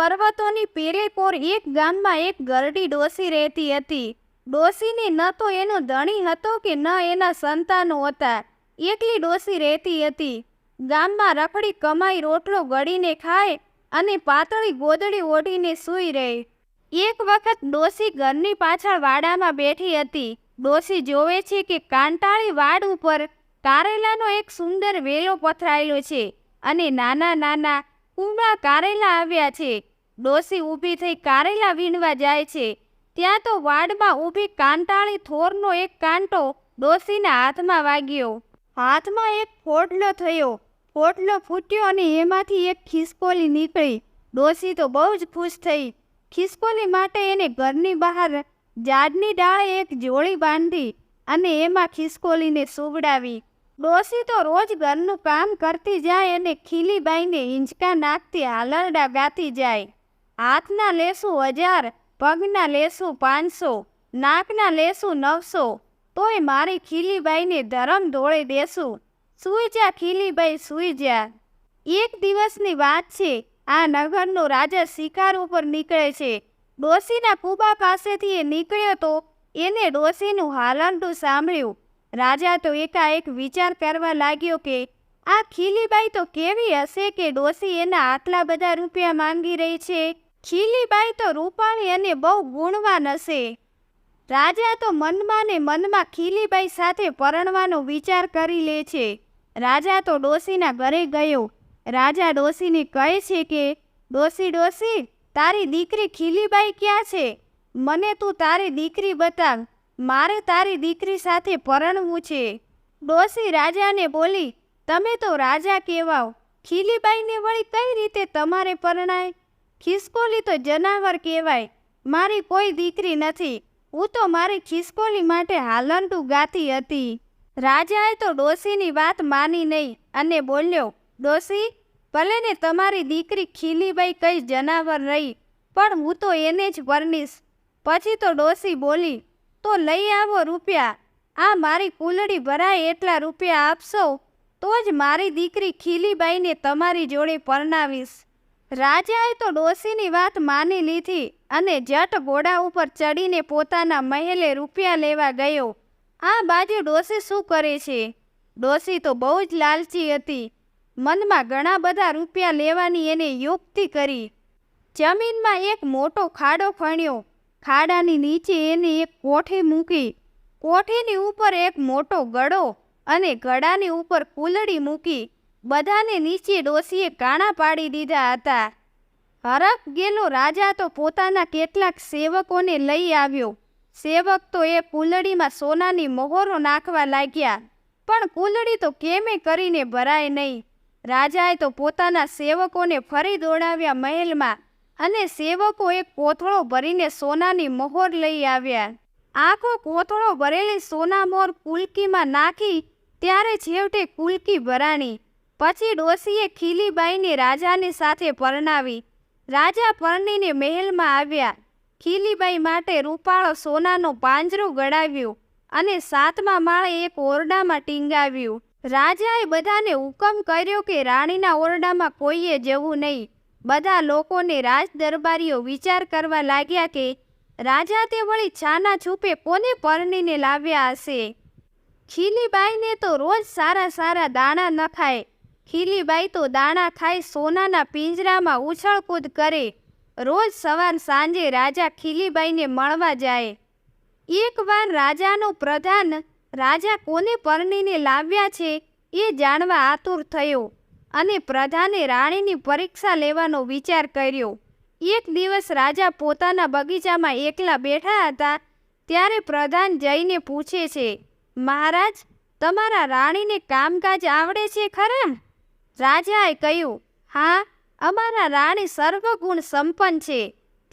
પર્વતોની પેરેપોર એક ગામમાં એક ગરડી ડોસી રહેતી હતી. ડોસીને ન તો એનો ધણી હતો કે ન એના સંતાનો હતા. એકલી ડોસી રહેતી હતી. ગામમાં રખડી કમાઈ રોટલો ગળીને ખાય અને પાતળી ગોદડી ઓઢીને સૂઈ રહે. એક વખત ડોસી ઘરની પાછળ વાડામાં બેઠી હતી. ડોસી જોવે છે કે કાંટાળી વાડ ઉપર કારેલાનો એક સુંદર વેલો પથરાયેલો છે અને નાના નાના કુમળા કારેલા આવ્યા છે. ડોસી ઊભી થઈ કારેલા વીણવા જાય છે. ત્યાં તો વાડમાં ઊભી કાંટાળી થોરનો એક કાંટો ડોસીના હાથમાં વાગ્યો. હાથમાં એક ફોટલો થયો. ફોટલો ફૂટ્યો અને એમાંથી એક ખિસકોલી નીકળી. ડોસી તો બહુ જ ખુશ થઈ. ખિસકોલી માટે એને ઘરની બહાર ઝાડની ડાળે એક જોળી બાંધી અને એમાં ખિસકોલીને સુવડાવી. ડોસી તો રોજ ઘરનું કામ કરતી જાય અને ખીલી બાઈને હિંચકા નાખતી હાલરડા ગાતી જાય. હાથના લેશું હજાર, પગના લેશું પાંચસો, નાકના લેશું નવસો. તોય મારી ખીલીબાઈને ધરમ ધોળે દેશું સૂઈ જા ખીલીબાઈ, સૂઈ જા. એક દિવસની વાત છે, આ નગરનો રાજા શિકાર ઉપર નીકળે છે. ડોસીના કુબા પાસેથી એ નીકળ્યો તો એને ડોસીનું હાલરડું સાંભળ્યું. રાજા તો એકાએક વિચાર કરવા લાગ્યો કે આ ખીલીબાઈ તો કેવી હશે કે ડોસી એના આટલા બધા રૂપિયા માંગી રહી છે? ખીલીબાઈ તો રૂપાણી અને બહુ ગુણવાન હશે. રાજા તો મનમાં ને મનમાં ખીલીબાઈ સાથે પરણવાનો વિચાર કરી લે છે. રાજા તો ડોસીના ઘરે ગયો. રાજા ડોસીને કહે છે કે, ડોસી ડોસી, તારી દીકરી ખીલીબાઈ ક્યાં છે? મને તું તારી દીકરી બતાવ. મારે તારી દીકરી સાથે પરણવું છે. ડોસી રાજાને બોલી, તમે તો રાજા કહેવાઓ. ખીલીબાઈને વળી કઈ રીતે તમારે પરણાય? ખિસકોલી તો જનાવર કહેવાય. મારી કોઈ દીકરી નથી. હું તો મારી ખિસકોલી માટે હાલંટું ગાતી હતી. રાજાએ તો ડોસીની વાત માની નહીં અને બોલ્યો, ડોસી, ભલે ને તમારી દીકરી ખીલીબાઈ કઈ જનાવર રહી, પણ હું તો એને જ વર્ણીશ. પછી તો ડોસી બોલી, તો લઈ આવો રૂપિયા. આ મારી કુલડી ભરાય એટલા રૂપિયા આપશો, તો જ મારી દીકરી ખીલીબાઈને તમારી જોડે પરણાવીશ. રાજાએ તો ડોસીની વાત માની લીધી અને જટ ઘોડા ઉપર ચડીને પોતાના મહેલે રૂપિયા લેવા ગયો. આ બાજુ ડોસી શું કરે છે? ડોસી તો બહુ જ લાલચી હતી. મનમાં ઘણા બધા રૂપિયા લેવાની એને યુક્તિ કરી. જમીનમાં એક મોટો ખાડો ખણ્યો ખાડાની નીચે એને એક કોઠી મૂકી. કોઠીની ઉપર એક મોટો ગળો અને ગળાની ઉપર કુલડી મૂકી. બધાને નીચે ડોસીએ કાણા પાડી દીધા હતા. હરખ ગેલો રાજા તો પોતાના કેટલાક સેવકોને લઈ આવ્યો. સેવક તો એ કુલડીમાં સોનાની મહોરો નાખવા લાગ્યા. પણ કુલડી તો કેમે કરીને ભરાય નહીં. રાજાએ તો પોતાના સેવકોને ફરી દોડાવ્યા મહેલમાં અને સેવકો એક કોથળો ભરીને સોનાની મહોર લઈ આવ્યા. આખો કોથળો ભરેલી સોના મોર કુલકીમાં નાખી, ત્યારે છેવટે કુલકી ભરાણી. પછી ડોસીએ ખીલીબાઈને રાજાની સાથે પરણાવી. રાજા પરણીને મહેલમાં આવ્યા. ખીલીબાઈ માટે રૂપાળો સોનાનો પાંજરો ગળાવ્યો અને સાતમા માળે એક ઓરડામાં ટીંગાવ્યું. રાજાએ બધાને હુકમ કર્યો કે રાણીના ઓરડામાં કોઈએ જવું નહીં. બધા લોકોને રાજદરબારીઓ વિચાર કરવા લાગ્યા કે રાજા તે વળી છાના છૂપે કોને પરણીને લાવ્યા હશે? ખીલીબાઈને તો રોજ સારા સારા દાણા નખાય. ખીલીબાઈ તો દાણા ખાઈ સોનાના પિંજરામાં ઉછળકૂદ કરે. રોજ સવાર સાંજે રાજા ખીલીબાઈને મળવા જાય. એકવાર રાજાનો પ્રધાન, રાજા કોને પરણીને લાવ્યા છે? એ જાણવા આતુર થયો અને પ્રધાને રાણીની પરીક્ષા લેવાનો વિચાર કર્યો. એક દિવસ રાજા પોતાના બગીચામાં એકલા બેઠા હતા. ત્યારે પ્રધાન જઈને પૂછે છે, મહારાજ, તમારા રાણીને કામકાજ આવડે છે ખરા? રાજાએ કહ્યું, હા, અમારા રાણી સર્વગુણ સંપન્ન છે.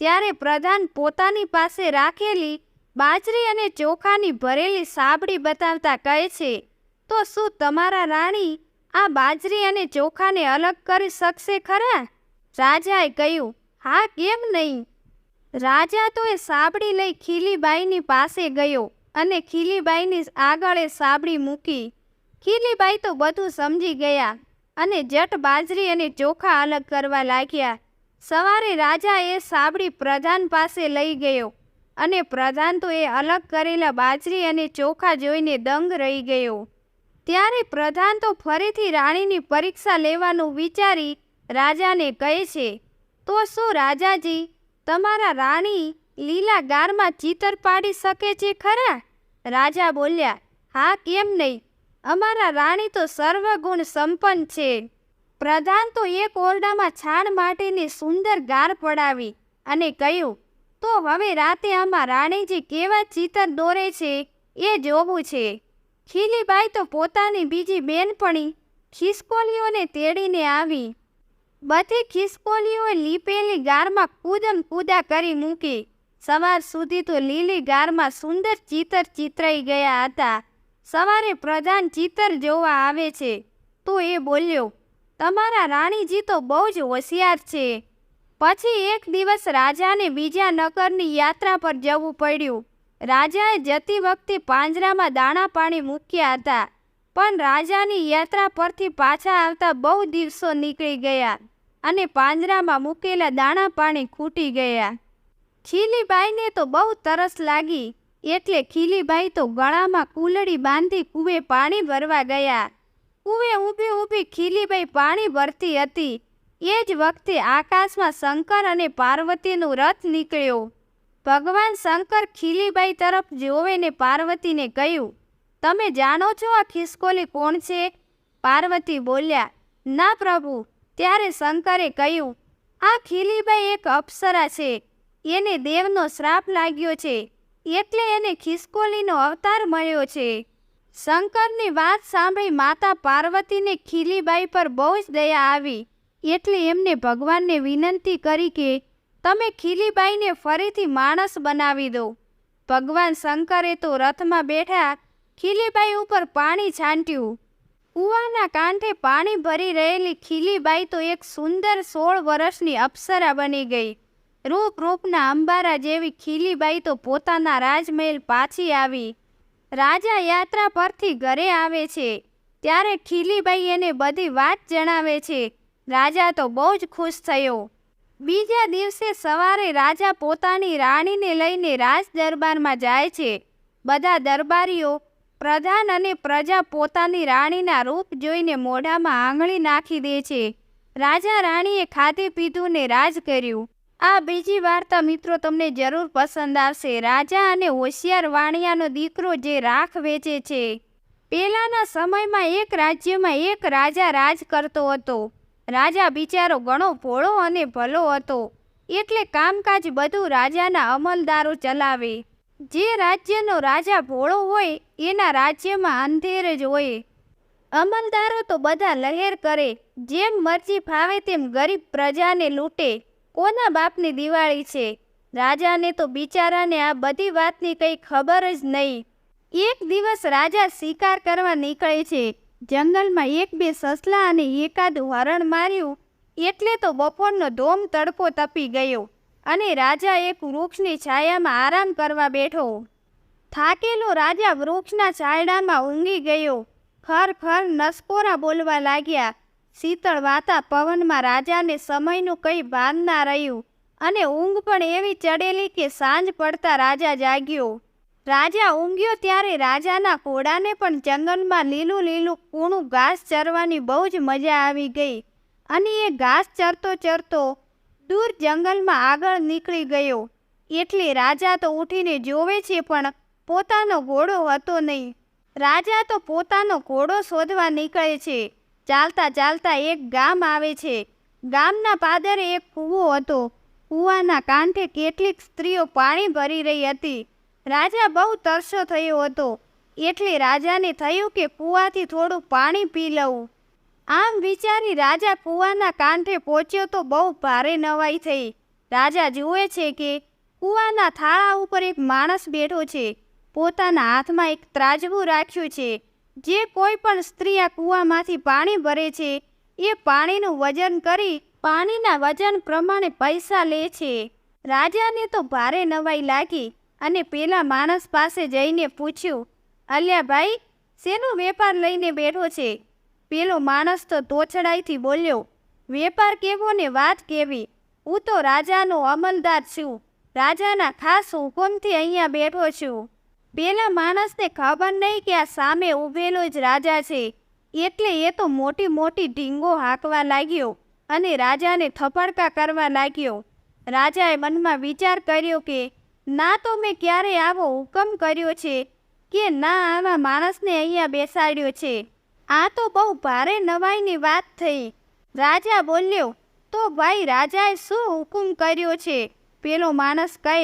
ત્યારે પ્રધાન પોતાની પાસે રાખેલી બાજરી અને ચોખાની ભરેલી સાબડી બતાવતા કહે છે, તો શું તમારા રાણી આ બાજરી અને ચોખાને અલગ કરી શકશે ખરા? રાજાએ કહ્યું, હા, કેમ નહીં? રાજા તો એ સાબડી લઈ ખીલીબાઈની પાસે ગયો અને ખીલીબાઈની આગળ એ સાબડી મૂકી. ખીલીબાઈ તો બધું સમજી ગયા. અને જટ બાજરી અને ચોખા અલગ કરવા લાગ્યા. સવારે રાજા એ સાબડી પ્રધાન પાસે લઈ ગયો અને પ્રધાન તો એ અલગ કરેલા બાજરી અને ચોખા જોઈને દંગ રહી ગયો. ત્યારે પ્રધાન તો ફરીથી રાણીની પરીક્ષા લેવાનું વિચારી રાજાને કહે છે, તો શું રાજાજી, તમારા રાણી લીલા ગારમાં ચિતર પાડી શકે છે ખરા? રાજા બોલ્યા, હા, કેમ નહીં? અમારા રાણી તો સર્વગુણ સંપન્ન છે. પ્રધાન તો એક ઓરડામાં છાણ માટેની સુંદર ગાર પડાવી અને કહ્યું, તો હવે રાતે આમાં રાણીજી કેવા ચિતર દોરે છે એ જોવું છે. ખીલીબાઈ તો પોતાની બીજી બેનપણી ખિસકોલીઓને તેડીને આવી. બધી ખિસકોલીઓએ લીપેલી ગારમાં કૂદમ કૂદા કરી મૂકી. સવાર સુધી તો લીલી ગારમાં સુંદર ચિતર ચિતરાઈ ગયા હતા. સવારે પ્રધાન ચિતર જોવા આવે છે. તો એ બોલ્યો, તમારા રાણીજી તો બહુ જ હોશિયાર છે. પછી એક દિવસ રાજાને બીજા નગરની યાત્રા પર જવું પડ્યું. રાજાએ જતી વખતે પાંજરામાં દાણા પાણી મૂક્યા હતા, પણ રાજાની યાત્રા પરથી પાછા આવતા બહુ દિવસો નીકળી ગયા અને પાંજરામાં મૂકેલા દાણા પાણી ખૂટી ગયા. ખીલીબાઈને તો બહુ તરસ લાગી એટલે ખીલીબાઈ તો ગળામાં કુલડી બાંધી કૂવે પાણી ભરવા ગયા. કૂવે ઊભી ઊભી ખીલીબાઈ પાણી ભરતી હતી. એ જ વખતે આકાશમાં શંકર અને પાર્વતીનું રથ નીકળ્યો. ભગવાન શંકર ખીલીબાઈ તરફ જોવે ને પાર્વતીને કહ્યું, તમે જાણો છો આ ખિસકોલી કોણ છે? પાર્વતી બોલ્યા, ના પ્રભુ. ત્યારે શંકરે કહ્યું, આ ખીલીબાઈ એક અપ્સરા છે. એને દેવનો શ્રાપ લાગ્યો છે. એટલે એને ખિસકોલીનો અવતાર મળ્યો છે. શંકરની વાત સાંભળી માતા પાર્વતીને ખીલીબાઈ પર બહુ જ દયા આવી. એટલે એમને ભગવાનને વિનંતી કરી કે, તમે ખીલીબાઈને ફરીથી માણસ બનાવી દો. ભગવાન શંકરે તો રથમાં બેઠા ખીલીબાઈ ઉપર પાણી છાંટ્યું. કૂવાના કાંઠે પાણી ભરી રહેલી ખીલીબાઈ તો એક સુંદર સોળ વર્ષની અપ્સરા બની ગઈ. રૂપ રૂપના અંબારા જેવી ખીલીબાઈ તો પોતાના રાજમહેલ પાછી આવી. રાજા યાત્રા પરથી ઘરે આવે છે. ત્યારે ખીલીબાઈ એને બધી વાત જણાવે છે. રાજા તો બહુ જ ખુશ થયો. બીજા દિવસે સવારે રાજા પોતાની રાણીને લઈને રાજ દરબારમાં જાય છે. બધા દરબારીઓ, પ્રધાન અને પ્રજા પોતાની રાણીના રૂપ જોઈને મોઢામાં આંગળી નાખી દે છે. રાજા રાણીએ ખાધે પીધું ને રાજ કર્યું. આ બીજી વાર્તા મિત્રો તમને જરૂર પસંદ આવશે. રાજા અને હોશિયાર વાણિયાનો દીકરો જે રાખ વેચે છે. પહેલાંના સમયમાં એક રાજ્યમાં એક રાજા રાજ કરતો હતો. રાજા બિચારો ઘણો ભોળો અને ભલો હતો. એટલે કામકાજ બધું રાજાના અમલદારો ચલાવે. જે રાજ્યનો રાજા ભોળો હોય, એના રાજ્યમાં અંધેર જ હોય. અમલદારો તો બધા લહેર કરે. જેમ મરજી ફાવે તેમ ગરીબ પ્રજાને લૂંટે. કોના બાપની દિવાળી છે? રાજાને તો બિચારાને આ બધી વાતની કંઈ ખબર જ નહીં. એક દિવસ રાજા શિકાર કરવા નીકળે છે. જંગલમાં એક બે સસલા અને એકાદ હરણ માર્યું. એટલે તો બપોરનો ધોમ તડકો તપી ગયો અને રાજા એક વૃક્ષની છાયામાં આરામ કરવા બેઠો. થાકેલો રાજા વૃક્ષના છાયડામાં ઊંઘી ગયો. ખર ખર નસકોરા બોલવા લાગ્યા. શીતળ વાતા પવનમાં રાજાને સમયનું કંઈ ભાન ના રહ્યું અને ઊંઘ પણ એવી ચડેલી કે સાંજ પડતા રાજા જાગ્યો. રાજા ઊંઘ્યો ત્યારે રાજાના ઘોડાને પણ જંગલમાં લીલું લીલું કૂણું ઘાસ ચરવાની બહુ જ મજા આવી ગઈ અને એ ઘાસ ચરતો ચરતો દૂર જંગલમાં આગળ નીકળી ગયો. એટલે રાજા તો ઉઠીને જોવે છે પણ પોતાનો ઘોડો હતો નહીં. રાજા તો પોતાનો ઘોડો શોધવા નીકળે છે. ચાલતા ચાલતા એક ગામ આવે છે. ગામના પાદરે એક કૂવો હતો. કૂવાના કાંઠે કેટલીક સ્ત્રીઓ પાણી ભરી રહી હતી. રાજા બહુ તરસો થયો હતો. એટલે રાજાને થયું કે કૂવાથી થોડું પાણી પી લઉં. આમ વિચારી રાજા કૂવાના કાંઠે પહોંચ્યો તો બહુ ભારે નવાઈ થઈ. રાજા જુએ છે કે કૂવાના થાળા ઉપર એક માણસ બેઠો છે. પોતાના હાથમાં એક ત્રાજવું રાખ્યું છે. જે કોઈ પણ સ્ત્રી આ કૂવામાંથી પાણી ભરે છે, એ પાણીનું વજન કરી પાણીના વજન પ્રમાણે પૈસા લે છે. રાજાને તો ભારે નવાઈ લાગી અને પેલા માણસ પાસે જઈને પૂછ્યું, અલ્યા ભાઈ, શેનો વેપાર લઈને બેઠો છે? પેલો માણસ તો તોછડાઈથી બોલ્યો, વેપાર કેવો ને વાત કેવી? હું તો રાજાનો અમલદાર છું. રાજાના ખાસ હુકમથી અહીંયા બેઠો છું. પેલા માણસને ખબર નહીં કે આ સામે ઊભેલો જ રાજા છે. એટલે એ તો મોટી મોટી ઢીંગો હાંકવા લાગ્યો અને રાજાને થપડકા કરવા લાગ્યો. રાજાએ મનમાં વિચાર કર્યો કે, ના તો મેં ક્યારે આવો હુકમ કર્યો છે કે ના આવા માણસને અહીંયા બેસાડ્યો છે. આ તો બહુ ભારે નવાઈની વાત થઈ. રાજા બોલ્યો, તો ભાઈ રાજાએ શું હુકમ કર્યો છે? પેલો માણસ કહે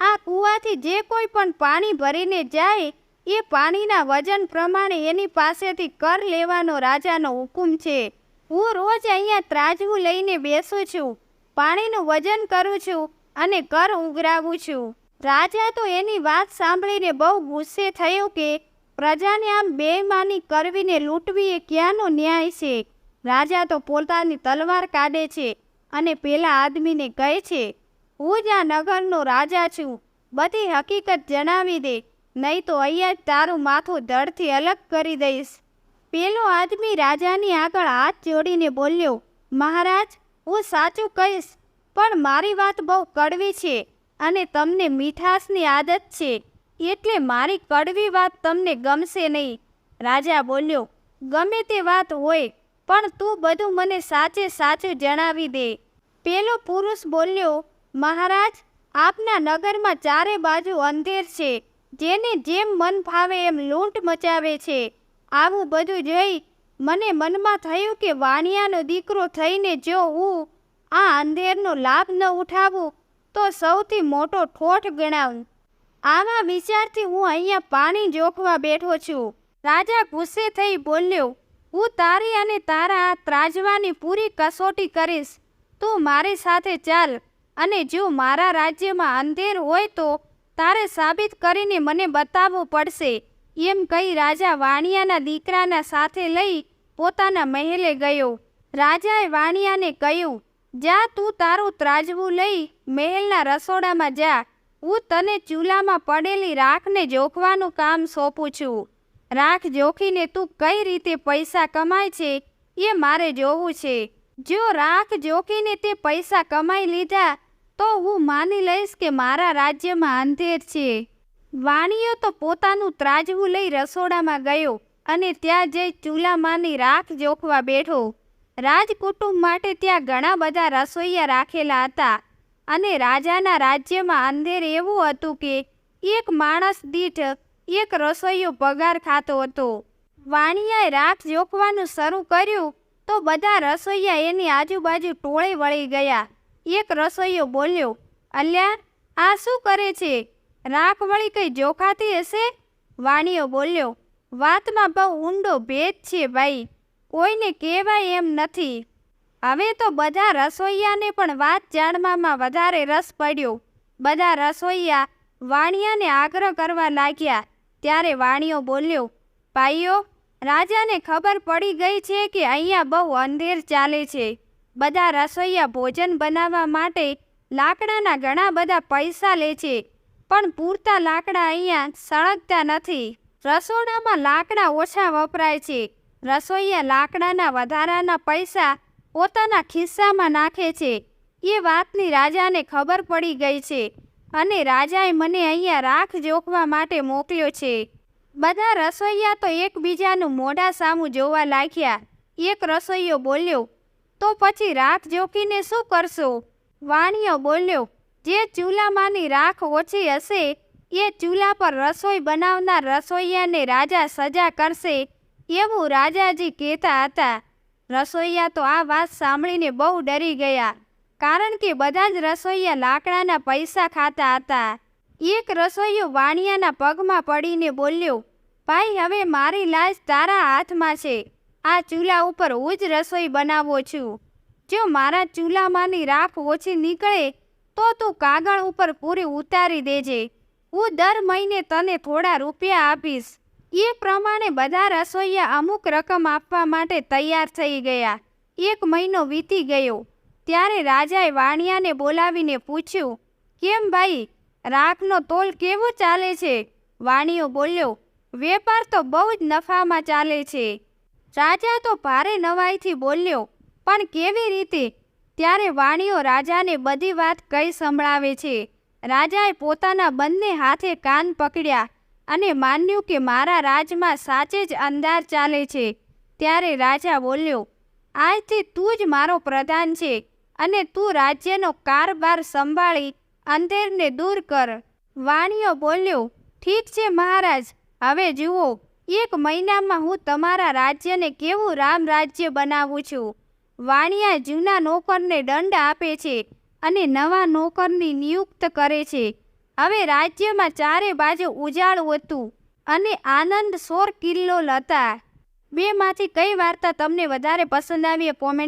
આ કૂવાથી જે કોઈ પણ પાણી ભરીને જાય, એ પાણીના વજન પ્રમાણે એની પાસેથી કર લેવાનો રાજાનો હુકમ છે. હું રોજ અહીંયા ત્રાજવું લઈને બેસું છું, પાણીનું વજન કરું છું અને કર ઉઘરાવું છું. રાજા તો એની વાત સાંભળીને બહુ ગુસ્સે થયો કે, પ્રજાને આમ બેમાની કરવીને લૂંટવી એ ક્યાંનો ન્યાય છે? રાજા તો પોતાની તલવાર કાઢે છે અને પેલા આદમીને કહે છે હું જ આ નગરનો રાજા છું. બધી હકીકત જણાવી દે, નહીં તો અહીંયા જ તારું માથું ધડથી અલગ કરી દઈશ. પેલો આદમી રાજાની આગળ હાથ જોડીને બોલ્યો, મહારાજ, હું સાચું કહીશ, પણ મારી વાત બહુ કડવી છે અને તમને મીઠાશની આદત છે, એટલે મારી કડવી વાત તમને ગમશે નહીં. રાજા બોલ્યો, ગમે તે વાત હોય, પણ તું બધું મને સાચે સાચું જણાવી દે. પેલો પુરુષ બોલ્યો મહારાજ, આપના નગરમાં ચારે બાજુ અંધેર છે, જેને જેમ મન ફાવે એમ લૂંટ મચાવે છે. આવું બધું જોઈ મને મનમાં થયું કે વાણિયાનો દીકરો થઈને જો હું આ અંધેરનો લાભ ન ઉઠાવું, તો સૌથી મોટો ઠોઠ ગણાવું. આવા વિચારથી હું અહીંયા પાણી જોખવા બેઠો છું. રાજા ગુસ્સે થઈ બોલ્યો, હું તારી અને તારા આ ત્રાજવાની પૂરી કસોટી કરીશ. તું મારી સાથે ચાલ. અને જો મારા રાજ્યમાં અંધેર હોય તો તારે સાબિત કરીને મને બતાવવું પડશે. એમ કહી રાજા વાણિયાના દીકરાના સાથે લઈ પોતાના મહેલે ગયો. રાજાએ વાણિયાને કહ્યું, જા, તું તારું ત્રાજવું લઈ મહેલના રસોડામાં જા. હું તને ચૂલામાં પડેલી રાખને જોખવાનું કામ સોંપું છું. રાખ જોખીને તું કઈ રીતે પૈસા કમાય છે એ મારે જોવું છે. જો રાખ જોખીને તે પૈસા કમાઈ લીધા તો હું માની લઈશ કે મારા રાજ્યમાં અંધેર છે. વાણીઓ તો પોતાનું ત્રાજવું લઈ રસોડામાં ગયો અને ત્યાં જઈ ચૂલામાંની રાખ જોખવા બેઠો. રાજકુટુંબ માટે ત્યાં ઘણા બધા રસોઈયા રાખેલા હતા અને રાજાના રાજ્યમાં અંધેર એવું હતું કે એક માણસ દીઠ એક રસોઈયો પગાર ખાતો હતો. વાણિયાએ રાખ જોખવાનું શરૂ કર્યું તો બધા રસોઈયા એની આજુબાજુ ટોળે વળી ગયા. એક રસોઈયો બોલ્યો, અલ્યા, આ શું કરે છે? રાખ વળી કંઈ જોખાતી હશે? વાણીઓ બોલ્યો, વાતમાં બહુ ઊંડો ભેદ છે ભાઈ, કોઈને કહેવાય એમ નથી. હવે તો બધા રસોઈયાને પણ વાત જાણવામાં વધારે રસ પડ્યો. બધા રસોઈયા વાણિયાને આગ્રહ કરવા લાગ્યા, ત્યારે વાણિયો બોલ્યો, ભાઈઓ, રાજાને ખબર પડી ગઈ છે કે અહીંયા બહુ અંધેર ચાલે છે. બધા રસોઈયા ભોજન બનાવવા માટે લાકડાના ઘણા બધા પૈસા લે છે, પણ પૂરતા લાકડા અહીંયા સળગતા નથી. રસોડામાં લાકડા ઓછા વપરાય છે. રસોઈયા લાકડાના વધારાના પૈસા પોતાના ખિસ્સામાં નાખે છે. એ વાતની રાજાને ખબર પડી ગઈ છે અને રાજાએ મને અહીંયા રાખ જોખવા માટે મોકલ્યો છે. બધા રસોઈયા તો એકબીજાનું મોઢા સામું જોવા લાગ્યા. એક રસોઈયો બોલ્યો તો પછી રાખ જોખીને શું કરશો? વાણિયો બોલ્યો, જે ચૂલામાંની રાખ ઓછી હશે, એ ચૂલા પર રસોઈ બનાવનાર રસોઈયાને રાજા સજા કરશે. એવું રાજાજી કહેતા હતા. રસોઈયા તો આ વાત સાંભળીને બહુ ડરી ગયા, કારણ કે બધા જ રસોઈયા લાકડાના પૈસા ખાતા હતા. એક રસોઈયો વાણિયાના પગમાં પડીને બોલ્યો, ભાઈ, હવે મારી લાજ તારા હાથમાં છે. આ ચૂલા ઉપર હું જ રસોઈ બનાવો છું. જો મારા ચૂલામાંની રાખ ઓછી નીકળે, તો તું કાગળ ઉપર પૂરી ઉતારી દેજે. હું દર મહિને તને થોડા રૂપિયા આપીશ. એ પ્રમાણે બધા રસોઈયા અમુક રકમ આપવા માટે તૈયાર થઈ ગયા. એક મહિનો વીતી ગયો. ત્યારે રાજાએ વાણિયાને બોલાવીને પૂછ્યું, કેમ ભાઈ, રાખનો તોલ કેવો ચાલે છે? વાણિયો બોલ્યો, વેપાર તો બહુ જ નફામાં ચાલે છે. રાજા તો ભારે નવાઈથી બોલ્યો, પણ કેવી રીતે? ત્યારે વાણીઓ રાજાને બધી વાત કઈ સંભળાવે છે. રાજાએ પોતાના બંને હાથે કાન પકડ્યા અને માન્યું કે મારા રાજમાં સાચે જ અંધાર ચાલે છે. ત્યારે રાજા બોલ્યો, આજથી તું જ મારો પ્રધાન છે અને તું રાજ્યનો કારભાર સંભાળી અંધેરને દૂર કર. વાણીઓ બોલ્યો, ઠીક છે મહારાજ, હવે જુઓ. એક મહિનામાં હું તમારા રાજ્યને કેવું રામ રાજ્ય બનાવું છું? વાણિયા જૂના નોકરને દંડ આપે છે અને નવા નોકરની નિયુક્ત કરે છે. હવે રાજ્યમાં ચારે બાજુ ઉજાળું હતું અને આનંદ સોર કિલ્લો હતા બેમાંથી કઈ વાર્તા તમને વધારે પસંદ આવી કોમેન્ટ